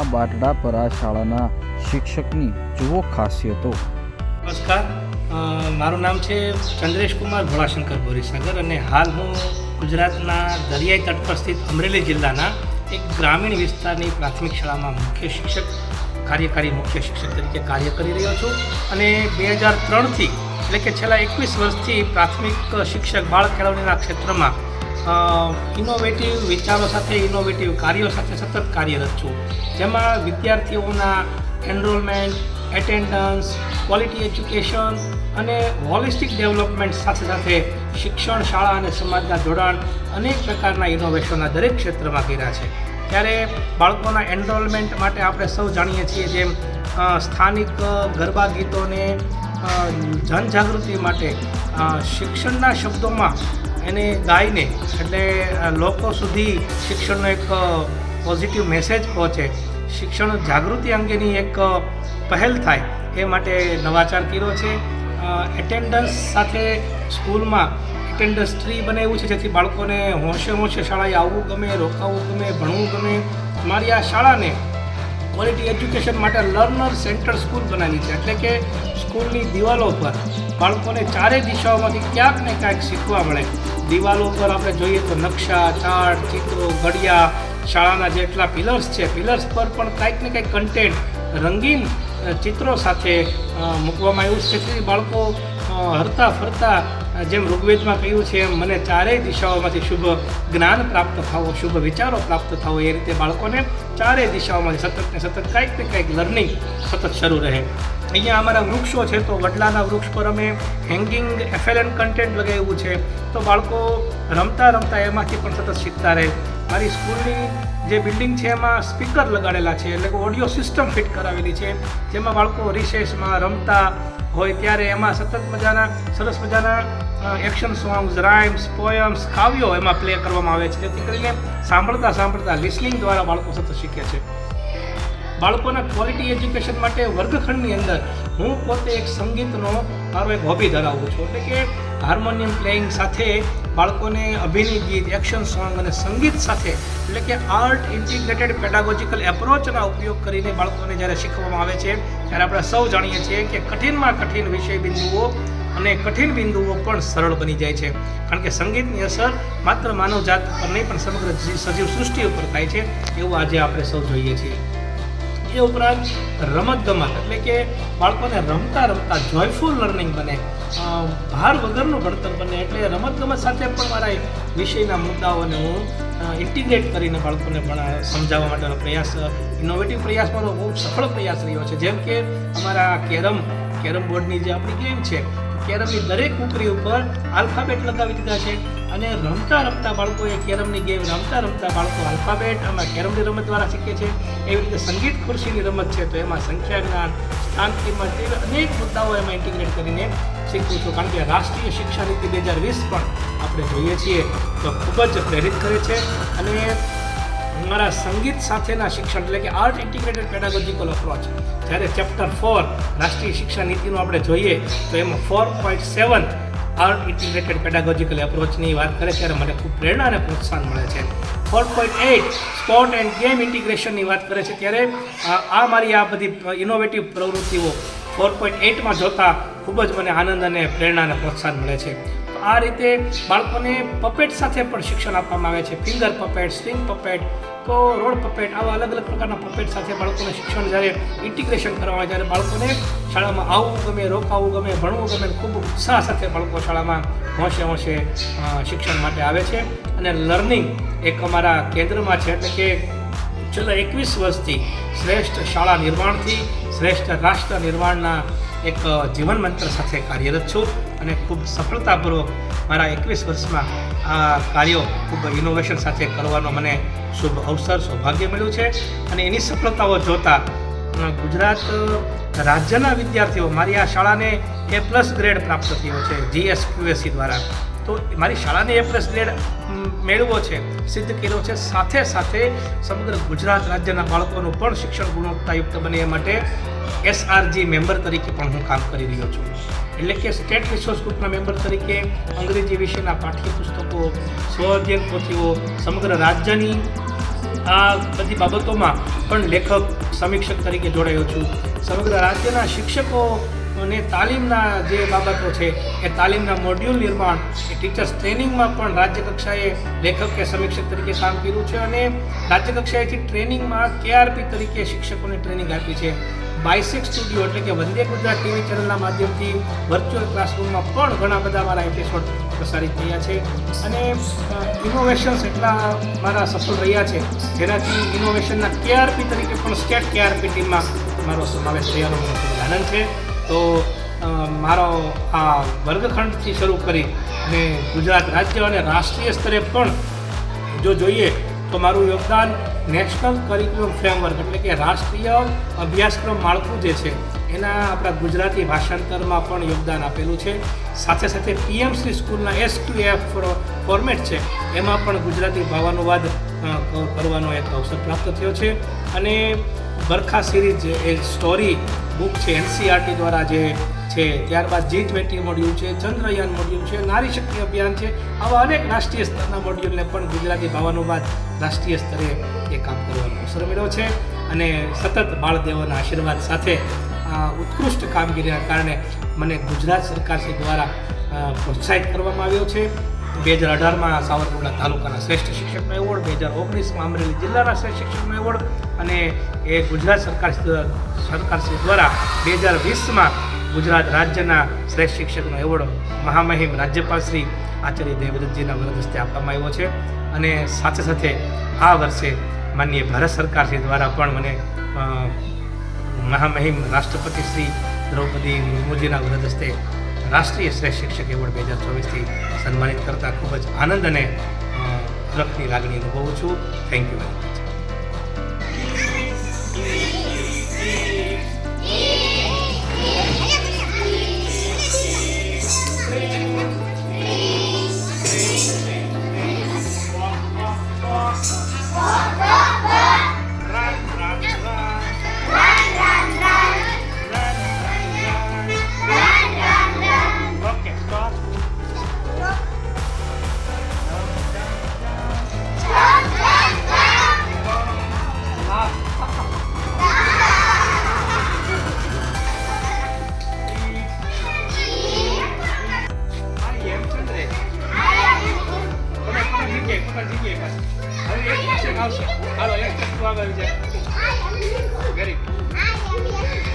આ બાટડાપરા શાળાના શિક્ષકની જુઓ ખાસિયતો. નમસ્કાર. મારું નામ છે ચંદ્રેશકુમાર ભોળાશંકર બોરીસાગર અને હાલ હું ગુજરાતના દરિયાઈ તટ પર સ્થિત અમરેલી જિલ્લાના એક ગ્રામીણ વિસ્તારની પ્રાથમિક શાળામાં મુખ્ય શિક્ષક, કાર્યકારી મુખ્ય શિક્ષક તરીકે કાર્ય કરી રહ્યો છું. અને બે હજાર ત્રણથી, એટલે કે છેલ્લા એકવીસ વર્ષથી પ્રાથમિક શિક્ષક બાળ કેળવણીના ક્ષેત્રમાં ઇનોવેટિવ વિચારો સાથે ઇનોવેટિવ કાર્યો સાથે સતત કાર્યરત છું. જેમાં વિદ્યાર્થીઓના એનરોલમેન્ટ એટેન્ડન્સ ક્વોલિટી એજ્યુકેશન અને હોલિસ્ટિક ડેવલપમેન્ટ સાથે સાથે શિક્ષણ શાળા અને સમાજના જોડાણ અનેક પ્રકારના ઇનોવેશનના દરેક ક્ષેત્રમાં કર્યા છે. ત્યારે બાળકોના એનરોલમેન્ટ માટે આપણે સૌ જાણીએ છીએ જેમ સ્થાનિક ગરબા ગીતોને જનજાગૃતિ માટે શિક્ષણના શબ્દોમાં એને ગાઈને એટલે લોકો સુધી શિક્ષણનો એક પોઝિટિવ મેસેજ પહોંચે. શિક્ષણ જાગૃતિ અંગેની એક પહેલ થાય એ માટે નવાચાર કર્યો છે. એટેન્ડન્સ સાથે સ્કૂલમાં એટેન્ડન્સ ટ્રી બનાવ્યું છે, જેથી બાળકોને હોંશે હોંશે શાળાએ આવવું ગમે, રોકાવું ગમે, ભણવું ગમે. મારી આ શાળાને ક્વોલિટી એજ્યુકેશન માટે લર્નર સેન્ટર સ્કૂલ બનાવી છે. એટલે કે સ્કૂલની દિવાલો પર બાળકોને ચારેય દિશાઓમાંથી ક્યાંક ને ક્યાંક શીખવા મળે. દિવાલો પર આપણે જોઈએ તો નકશા ચાર્ટ ચિત્રો, ઘડિયા, શાળાના જેટલા પિલર્સ છે પિલર્સ પર પણ કંઈક ને કંઈક કન્ટેન્ટ રંગીન ચિત્રો સાથે મૂકવામાં આવ્યું છે. તેથી બાળકો હરતા ફરતા જેમ ઋગ્વેદમાં કહ્યું છે, એમ મને ચારેય દિશાઓમાંથી શુભ જ્ઞાન પ્રાપ્ત થવો શુભ વિચારો પ્રાપ્ત થવો એ રીતે બાળકોને ચારેય દિશાઓમાંથી સતત ને સતત કંઈક ને કંઈક લર્નિંગ સતત શરૂ રહે. અહીંયા અમારા વૃક્ષો છે, તો વડલાના વૃક્ષ પર અમે હેંગિંગ એફએલએન કન્ટેન્ટ લગાવ્યું છે. તો બાળકો રમતા રમતા એમાંથી પણ સતત શીખતા રહે. મારી સ્કૂલની જે બિલ્ડિંગ છે, એમાં સ્પીકર લગાડેલા છે, એટલે કે ઓડિયો સિસ્ટમ ફિટ કરાવેલી છે. જેમાં બાળકો રિસેસમાં રમતા હોય ત્યારે એમાં સતત મજાના, સરસ મજાના એક્શન સોંગ્સ રાઇમ્સ પોયમ્સ કાવ્યો એમાં પ્લે કરવામાં આવે છે. જેથી કરીને સાંભળતા સાંભળતા લિસનિંગ દ્વારા બાળકો સતત શીખે છે. બાળકોના ક્વોલિટી એજ્યુકેશન માટે વર્ગખંડની અંદર હું પોતે એક સંગીતનો મારો એક હોબી ધરાવું છું. એટલે કે હાર્મોનિયમ પ્લેઇંગ સાથે બાળકોને અભિનય ગીત એક્શન સોંગ અને સંગીત સાથે એટલે કે આર્ટ ઇન્ટિગ્રેટેડ પેડાગોજિકલ એપ્રોચના ઉપયોગ કરીને બાળકોને જ્યારે શીખવવામાં આવે છે, ત્યારે આપણે સૌ જાણીએ છીએ કે કઠિનમાં કઠિન વિષય બિંદુઓ અને કઠિન બિંદુઓ પણ સરળ બની જાય છે. કારણ કે સંગીતની અસર માત્ર માનવજાત પર નહીં, પણ સમગ્ર સજીવ સૃષ્ટિ ઉપર થાય છે, એવું આજે આપણે સૌ જોઈએ છીએ. એ ઉપરાંત રમત ગમત. એટલે કે બાળકોને રમતા રમતા જોયફુલ લર્નિંગ બને. ભાર વગરનું ભણતર બને. એટલે રમત ગમત સાથે પણ મારા વિષયના મુદ્દાઓને હું ઇન્ટિગ્રેટ કરીને બાળકોને ભણા સમજાવવા માટેનો પ્રયાસ ઇનોવેટિવ પ્રયાસ મારો બહુ સફળ પ્રયાસ રહ્યો છે. જેમ કે અમારા કેરમ કેરમ બોર્ડની જે આપણી ગેમ છે, કેરમની દરેક કુકરી ઉપર આલ્ફાબેટ લગાવી દીધા છે. અને રમતા રમતા બાળકોએ કેરમની ગેમ રમતા રમતા બાળકો આલ્ફાબેટ આમાં કેરમની રમત દ્વારા શીખે છે. એવી રીતે સંગીત ખુરશીની રમત છે, તો એમાં સંખ્યા જ્ઞાન, સ્થાન કિંમત એવા અનેક મુદ્દાઓ એમાં ઇન્ટિગ્રેટ કરીને શીખવું છું. કારણ કે રાષ્ટ્રીય શિક્ષા નીતિ બે હજાર વીસ પણ આપણે જોઈએ છીએ, તો ખૂબ જ પ્રેરિત કરે છે. અને મારા સંગીત સાથેના શિક્ષણ, એટલે કે આર્ટ ઇન્ટિગ્રેટેડ પેડાગોજિકલ અપ્રોચ જ્યારે ચેપ્ટર ફોર રાષ્ટ્રીય શિક્ષા નીતિનું આપણે જોઈએ, તો એમાં four point seven art integrated pedagogical એપ્રોચની વાત કરે ત્યારે મને ખૂબ પ્રેરણા અને પ્રોત્સાહન મળે છે. Four point eight sport and game ઇન્ટિગ્રેશનની વાત કરે છે, ત્યારે આ મારી આ બધી ઇનોવેટિવ પ્રવૃત્તિઓ ફોર પોઈન્ટ એઇટમાં જોતા ખૂબ જ મને આનંદ અને પ્રેરણા અને પ્રોત્સાહન મળે છે. આ રીતે બાળકોને પપેટ સાથે પણ શિક્ષણ આપવામાં આવે છે. ફિંગર પપેટ સ્ટ્રિંગ પપેટ તો રોડ પપેટ આવા અલગ અલગ પ્રકારના પપેટ સાથે બાળકોને શિક્ષણ જ્યારે ઇન્ટિગ્રેશન કરવામાં જ્યારે બાળકોને શાળામાં આવવું ગમે, રોકાવું ગમે, ભણવું ગમે ખૂબ ઉત્સાહ સાથે બાળકો શાળામાં હોંશે હોંશે શિક્ષણ માટે આવે છે. અને લર્નિંગ એક અમારા કેન્દ્રમાં છે એટલે કે છેલ્લા એકવીસ વર્ષથી શ્રેષ્ઠ શાળા નિર્માણથી શ્રેષ્ઠ રાષ્ટ્ર નિર્માણના એક જીવન મંત્ર સાથે કાર્યરત છું અને ખૂબ સફળતાપૂર્વક મારા એકવીસ વર્ષમાં આ કાર્યો ખૂબ ઇનોવેશન સાથે કરવાનો મને શુભ અવસર, સૌભાગ્ય મળ્યું છે. અને એની સફળતાઓ જોતાં ગુજરાત રાજ્યના વિદ્યાર્થીઓ મારી આ શાળાને એ પ્લસ ગ્રેડ પ્રાપ્ત થયો છે જીએસક્યુએસસી દ્વારા. તો મારી શાળાને એ પ્લસ ગ્રેડ મેળવો છે. સિદ્ધ કર્યો છે. સાથે સાથે સમગ્ર ગુજરાત રાજ્યના બાળકોનું પણ શિક્ષણ ગુણવત્તાયુક્ત બને એ માટે એસઆરજી મેમ્બર તરીકે પણ હું કામ કરી રહ્યો છું. એટલે કે સ્ટેટ રિસોર્સ ગ્રુપના મેમ્બર તરીકે અંગ્રેજી વિષયના પાઠ્યપુસ્તકો, સ્વ અધ્યયન પોથીઓ સમગ્ર રાજ્યની આ બધી બાબતોમાં પણ લેખક, સમીક્ષક તરીકે જોડાયો છું. સમગ્ર રાજ્યના શિક્ષકો અને તાલીમના જે બાબતો છે, એ તાલીમના મોડ્યુલ નિર્માણ, એ ટીચર્સ ટ્રેનિંગમાં પણ રાજ્ય કક્ષાએ લેખક કે સમીક્ષક તરીકે કામ કર્યું છે અને રાજ્ય કક્ષાએથી ટ્રેનિંગમાં કેઆરપી તરીકે શિક્ષકોને ટ્રેનિંગ આપી છે. બાયસેક સ્ટુડિયો એટલે કે વંદે ગુજરાત ટીવી ચેનલના માધ્યમથી વર્ચ્યુઅલ ક્લાસરૂમમાં પણ ઘણા બધા મારા એપિસોડ પ્રસારિત થયા છે. અને ઇનોવેશન્સ એટલા મારા સફળ રહ્યા છે, જેનાથી ઇનોવેશનના કેઆરપી તરીકે પણ સ્ટેટ કેઆરપી ટીમમાં મારો સમાવેશ થયાનો મને આનંદ છે. તો મારો આ વર્ગખંડથી શરૂ કરી અને ગુજરાત રાજ્ય અને રાષ્ટ્રીય સ્તરે પણ જો જોઈએ તો મારું યોગદાન નેશનલ કરિક્યુલમ ફ્રેમવર્ક એટલે કે રાષ્ટ્રીય અભ્યાસક્રમ માળખું જે છે, એના આપણા ગુજરાતી ભાષાંતરમાં પણ યોગદાન આપેલું છે. સાથે સાથે પીએમસી સ્કૂલના એસ ટુ એફ ફોર્મેટ છે, એમાં પણ ગુજરાતી ભાવાનુવાદ કરવાનો એક અવસર પ્રાપ્ત થયો છે. અને બરખા સિરીઝ એ સ્ટોરી બુક છે એનસીઆરટી દ્વારા જે છે, ત્યારબાદ જી ટ્વેન્ટી મોડ્યુલ છે, ચંદ્રયાન મોડ્યુલ છે, નારી શક્તિ અભિયાન છે, આવા અનેક રાષ્ટ્રીય સ્તરના મોડ્યુલને પણ ગુજરાતી ભાવાનુવાદ રાષ્ટ્રીય સ્તરે એ કામ કરવાનો અવસર મળ્યો છે. અને સતત બાળદેવોના આશીર્વાદ સાથે ઉત્કૃષ્ટ કામગીરીના કારણે મને ગુજરાત સરકાર શ્રી દ્વારા પ્રોત્સાહિત કરવામાં આવ્યો છે. બે હજાર અઢારમાં સાવરકુંડલા તાલુકાના શ્રેષ્ઠ શિક્ષકનો એવોર્ડ, બે હજાર ઓગણીસમાં અમરેલી જિલ્લાના શ્રેષ્ઠ શિક્ષકનો એવોર્ડ અને એ ગુજરાત સરકાર સરકારશ્રી દ્વારા બે હજાર વીસમાં ગુજરાત રાજ્યના શ્રેષ્ઠ શિક્ષકનો એવોર્ડ મહામહિમ રાજ્યપાલ શ્રી આચાર્ય દેવદત્તજીના વરદ હસ્તે આપવામાં આવ્યો છે. અને સાથે સાથે આ વર્ષે માનનીય ભારત સરકારશ્રી દ્વારા પણ મને મહામહિમ રાષ્ટ્રપતિ શ્રી દ્રૌપદી મુર્મુજીના વરદ હસ્તે રાષ્ટ્રીય શ્રેષ્ઠ શિક્ષક એવોર્ડ બે હજાર ચોવીસથી સન્માનિત કરતાં ખૂબ જ આનંદ અને હરખની લાગણી અનુભવું છું. થેન્ક યુ વેરી મચ એક વખત જીતીએ બસ હવે એક આવશે હાલો એક વસ્તુ આગળ છે ગરીબ